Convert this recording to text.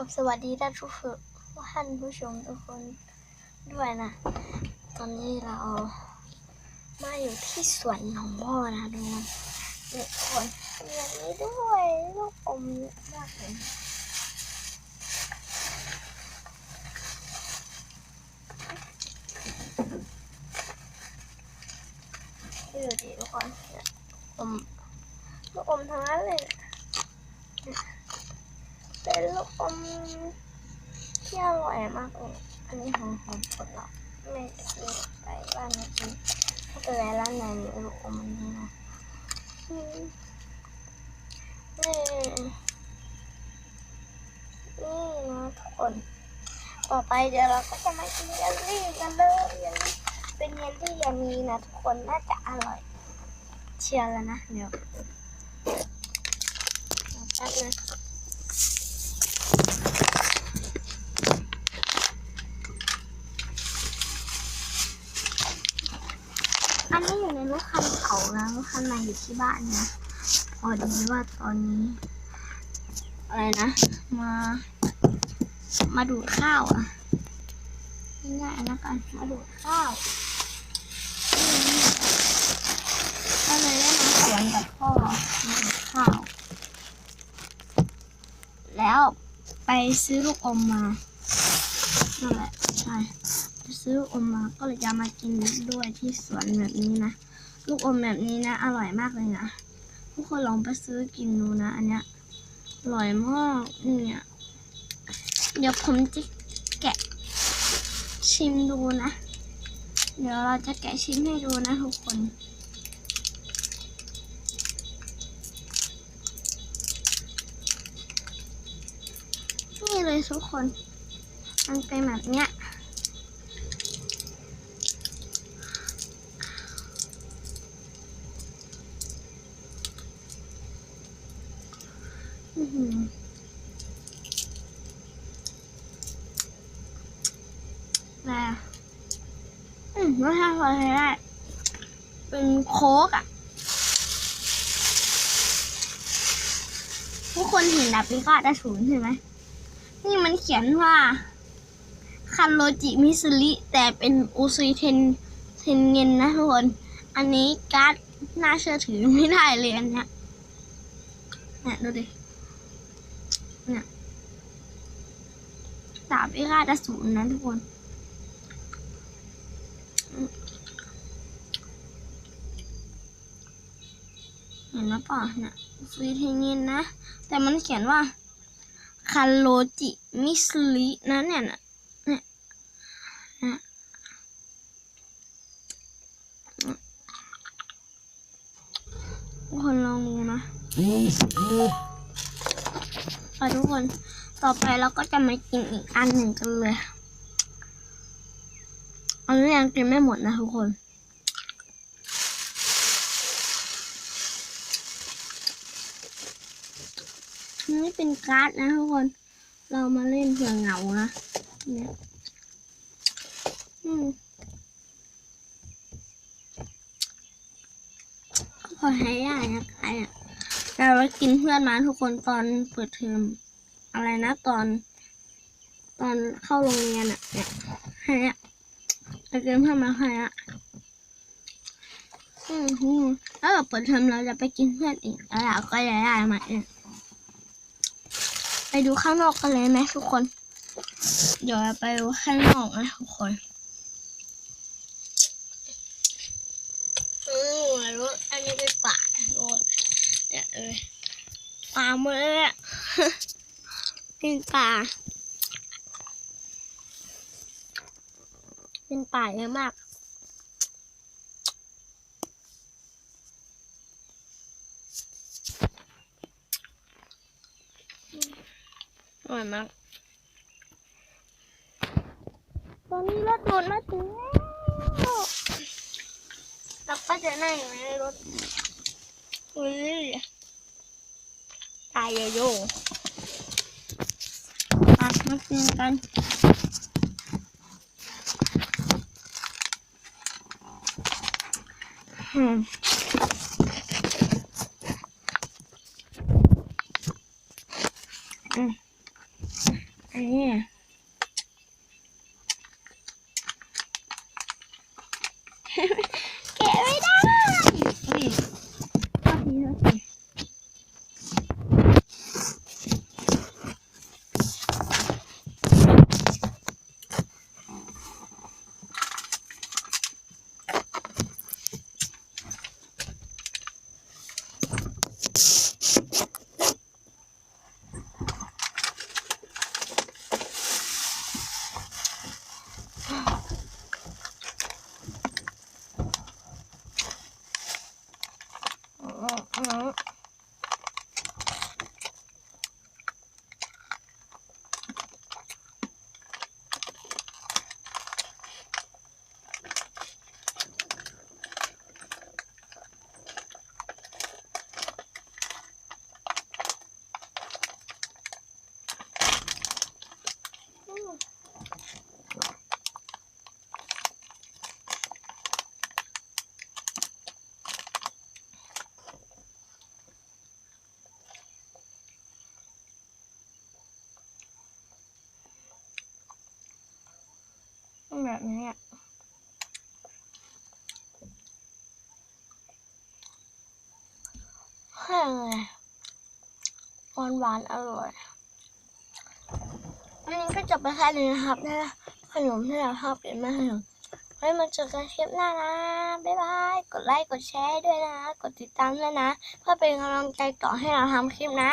กับสวัสดีท่านผู้ชมท่านผู้ชมทุกคนด้วยนะ ตอนนี้เรามาอยู่ที่สวนของพ่อนะทุกคนทุกคนมีอันนี้ด้วยลูกอมมากเลยดูดิทุกคนเนี่ยอมลูกอมทั้งนั้นเลย เป็นลูกอมที่อร่อยมากเลยอันนี้หอมหอมผลหรอกไม่ซื้อไปบ้านนะกินถ้าไปแวะร้านไหนมีลูกอมอันนี้นะนี่นี่นะทุกคนต่อไปเดี๋ยวเราก็จะมากินเยลลี่กันเลยเยลลี่เป็นเยลลี่อันนี้นะทุกคนน่าจะอร่อย เชียร์แล้วนะเดี๋ยวแป๊บนะอันนี้อยู่ในรถคันเก่านะรถคันม่อยู่ที่บ้านนะพอดีว่าตอนนี้ อะไรนะ มา มาดูดข้าวอะง่ายๆแล้วกันมาดูดข้าวก็เลยได้มาสวนกับพ่อมาดูดข้าว แล้วไปซื้อลูกอมมานั่นแหละใช่ซื้อลูกอมมาก็เลยจะมากินด้วยที่สวนแบบนี้นะ ลูกอมแบบนี้นะ อร่อยมากเลยนะ ทุกคนลองไปซื้อกินดูนะ อันเนี้ยอร่อยมากเนี่ยเดี๋ยวผมจะแกะชิมดูนะ เดี๋ยวเราจะแกะชิมให้ดูนะทุกคนนี่เลยทุกคน มันเป็นแบบเนี้ย อื้อหือแต่อืมรสชาติพอใช้ได้เป็นโค้กอะ ทุกคนเห็นแบบนี้ก็อาจจะศูนย์ใช่ไหม นี่มันเขียนว่า คันโรจิมิสุริ แต่เป็นอุซุยเทนเทนเงินนะทุกคน อันนี้การ์ดน่าเชื่อถือไม่ได้เลยอันเนี้ยเนี่ยดูดิ เนี่ยดาบไม่กล้าจะศูนย์นะทุกคน เห็นหรือเปล่าเนี่ยฟรีเทนินนะ แต่มันเขียนว่าคาโรจิมิสลินะเนี่ยนะเนี่ยเนี่ยคนลองดูนะ ไปทุกคน ต่อไปเราก็จะมากินอีกอันหนึ่งกันเลย อันนี้ยังกินไม่หมดนะทุกคนอันนี้เป็นการ์ดนะทุกคน เรามาเล่นเผื่อเหงานะเนี่ยอืมก็พอใช้ได้นะกายอะ เราไปกินเพื่อนมาทุกคนตอนเปิดเทอมอะไรนะตอน ตอนเข้าโรงเรียนอะเนี่ยให้อะไปกินเพื่อนมาให้อะอืมอืมแล้วเปิดเทอมเราจะไปกินเพื่อนอีกแล้วเราก็จะได้มาเองไปดูข้างนอกกันเลยไหมทุกคน เดี๋ยวไปดูข้างนอกนะทุกคน อืมรู้อันนี้เป็นป่าโอ้ย เนี่ยเออป่าหมดเลยอะเป็นป่าเป็นป่าเยอะมากอร่อยมาก ตอนนี้รถโดนมาถึงแล้วเราก็จะนั่งอยู่ในรถอุ้ย ตายโยโย่มามากินกันอืมอืมอันี่แแบบนี้อะแห้งเลยหวานหวานๆอร่อยวันนี้ก็จบไปแค่นี้นะครับนะขนมที่เราชอบกินมากเลยไว้มาเจอกันคลิปหน้านะ บ๊ายบาย กดไลค์ กดแชร์ด้วยนะ กดติดตามด้วยนะ เพื่อเป็นกำลังใจต่อให้เราทำคลิปนะ